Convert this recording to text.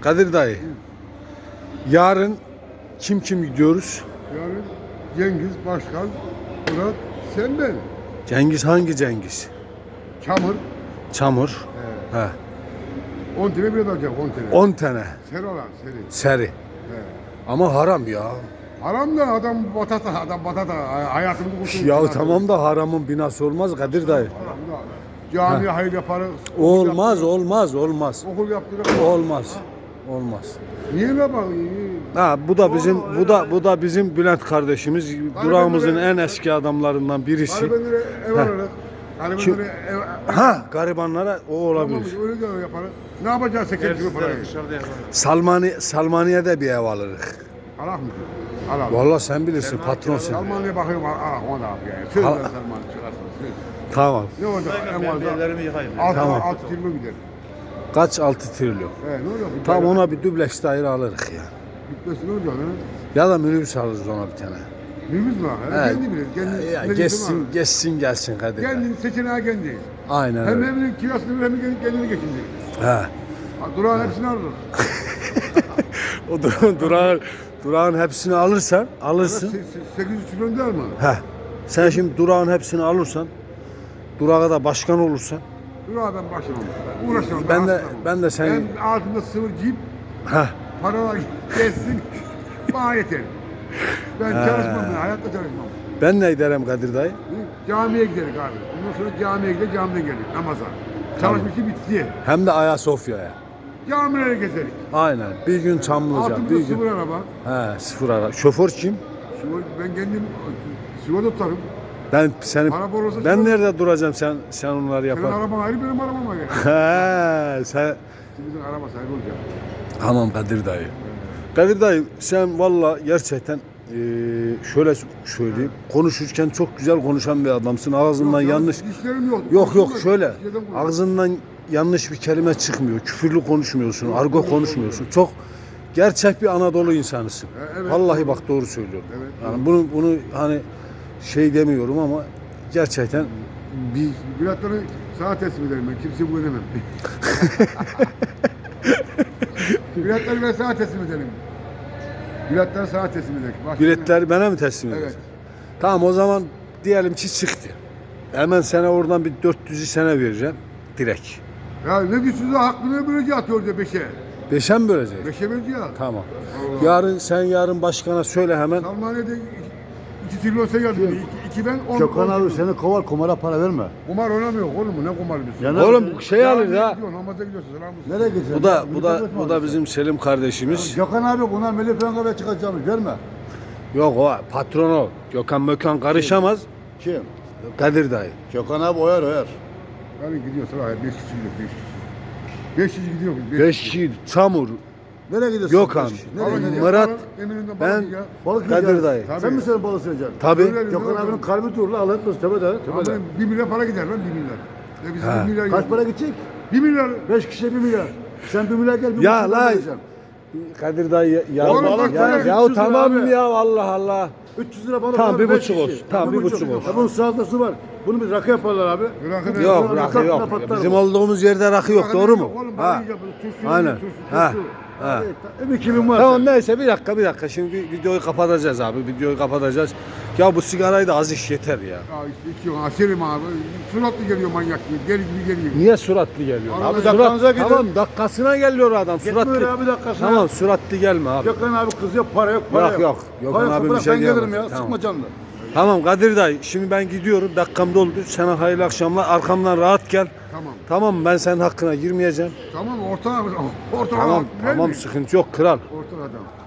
Kadir dayı. Yarın kim kim gidiyoruz? Yani Cengiz, Başkan, Murat, sen ben. Cengiz hangi Cengiz? Çamur. Çamur. He. 10 tane bir alacak 10 tane. 10 tane. Seri olan seri. Seri. He. Ama haram ya. Haram da adam batata, adam batata. Hayatımızı kurtulmuş. Ya tamam da haramın binası olmaz Kadir dayı. Cami hayır yaparız. okul Olmaz, yaptırırız, olmaz, olmaz. Okul yaptırırız. Olmaz. Olmaz. Niye be bak? Ha bu da bizim bu da bu da bizim Bülent kardeşimiz. Durağımızın en eski adamlarından birisi. Garibanlara ev alırız. Kim- Garibanlara ev... Ha garibanlara o olabilir. Tamam, öyle de yaparız. Ne yapacağız 8 kilo parayı? Salmani Salmaniye'de bir ev alırız. Allah mı? Allah. Vallahi sen bilirsin patron sen. Almanya'ya bakıyorum. Ah o da yapıyor. yani. Söz Al- ver Salman çıkarsın. Söz. Tamam. Ne olacak? En Ben fazla ellerimi yıkayayım. altı, Tamam. altı kilo gider. Kaç 6 trilyon. He ne olacak? Tane ona bir dubleks daire alırız ya. Bitmesi ne olacak lan? Ya da minibüs alırız ona bir tane. Minibüs mü? He, He. kendi bilir. Kendi, Ya ne geçsin diyorsun geçsin gelsin Kadir. ha? Kendi seçeneği kendi. Aynen Hem öyle. evinin kirasını hem kendi- kendini geçindir. He. Durağın hepsini alırız. O dur- durağın, durağın hepsini alırsan alırsın. 800 kilo der mi? He. Sen şimdi durağın hepsini alırsan, durağa da başkan olursan, Durağa ben başlamam. Uğraşamam. Ben de- ben de senin- Ben altında sıvır cip, he. paralar geçsin. bana yeter. Ben çalışmam. Ben, hayatta çalışmam. Ben ne derim Kadir dayı? Camiye gidelim abi. Ondan sonra camiye gidelim, camiden geldik namaza. Çalışmışı bitti. Hem de Ayasofya'ya. Camilere gezerik. Aynen. Bir gün Çamlıca, Altımızda bir sıfır gün... araba. He, sıfır ara. Şoför kim? Sıvır, ben kendim sıvır tutarım. Ben seni bolosu ben sıfır. nerede duracağım sen sen onları Senin yapar. araban ayrı, benim arabam ayrı. He, sen Bizim araba sahibi olacak. Tamam Kadir dayı. Kadir dayı sen valla gerçekten eee, şöyle söyleyeyim. Konuşurken çok güzel konuşan bir adamsın. Ağzından Yok, yanlış yok. Yok yok şöyle. Ağzından yanlış bir kelime çıkmıyor. Küfürlü konuşmuyorsun. Argo konuşmuyorsun. Çok gerçek bir Anadolu insanısın. E, evet. Vallahi bak doğru söylüyorum. Evet. Yani bunu bunu hani şey demiyorum ama gerçekten bir Bilatları sana teslim ederim ben. Kimseye güvenemem. Bilatları ben sana teslim ederim. Bilatları sana teslim ederim. Bak, biletler bana mı teslim ediyorsun? Evet. Tamam o zaman diyelim ki çıktı. Hemen sana oradan bir 400'ü sana vereceğim. Direkt. Ya ne güçsüz hakkını böylece atıyor diye beşe. Beşe mi bölecek? Beşe bölecek. Tamam. Allah. Yarın sen yarın başkana söyle hemen. Salmanede 2010 geldi. Şey, iki, iki ben 10. Gökhan abi seni kovar kumara para verme. Kumar oynamıyor oğlum ne kumar bir Yani- Oğlum şey alır ya. Namaza gidiyorsun. selam olsun. Nereye gideceksin? Bu da bu da bu da bizim Selim kardeşimiz. Gökhan abi bunlar milli piyango ve çıkacağımız verme. Yok o patron patronu. Gökhan Mökhan karışamaz. Kim? Kadir dayı. Gökhan abi oyar oyar. Yani gidiyorsun. Hayır 5 kişi gidiyor. 5 kişi. gidiyor. 5 Beş kişi çamur, Nereye gidiyorsun? Nereye gidiyorsun? gidiyor. Murat, ben- Kadir dayı. Sen mi senin balık yiyeceksin? Tabii. Gökhan abinin kalbi lan alır mısın tepede Ama tepede. 1 milyar para gider lan 1 milyar. Ya bizim. 1 milyar Kaç yok. para gidecek? 1 milyar. 5 kişiye 1 milyar. Sen 1 milyar gel 1 Ya vereceksin. Kadir dayı ya, Oğlum ya, ya, ya 300 lira tamam abi. ya Allah Allah. 300 lira balık Tamam, var, bir beş buçuk kişi. olsun. Tamam, bir buçuk olsun. Ya bunun salatası var. Bunu bir rakı yaparlar abi. Rakı Yok Sonra rakı kalk, yok. patlar Bizim bu. olduğumuz yerde rakı yok Rakı doğru mu? yok oğlum, Ha. balık turşu Aynen. turşu, Ha. turşu. Ha. Evet, bir kimin var. Tamam neyse bir dakika bir dakika şimdi videoyu kapatacağız abi videoyu kapatacağız. Ya bu sigarayı da az iş yeter ya. Ya işte içiyor. Aserim abi. Suratlı geliyor manyak gibi. Deli gibi geliyor. Niye suratlı geliyor? Abi Abi dakikanıza surat, gidin. tamam dakikasına geliyor adam Gitmiyor suratlı. abi dakikasına. Tamam suratlı gelme abi. Gökhan abi kız yok, para yok, para Yok, yok. yok. Para abi bırak, bir şey ben gelirim ya, Tamam. sıkma canını. Tamam Kadir dayı şimdi ben gidiyorum dakikam doldu. Sana hayırlı akşamlar arkamdan rahat gel. Tamam. Tamam ben senin hakkına girmeyeceğim. Tamam orta orta Tamam tamam sıkıntı yok kral. Orta adam.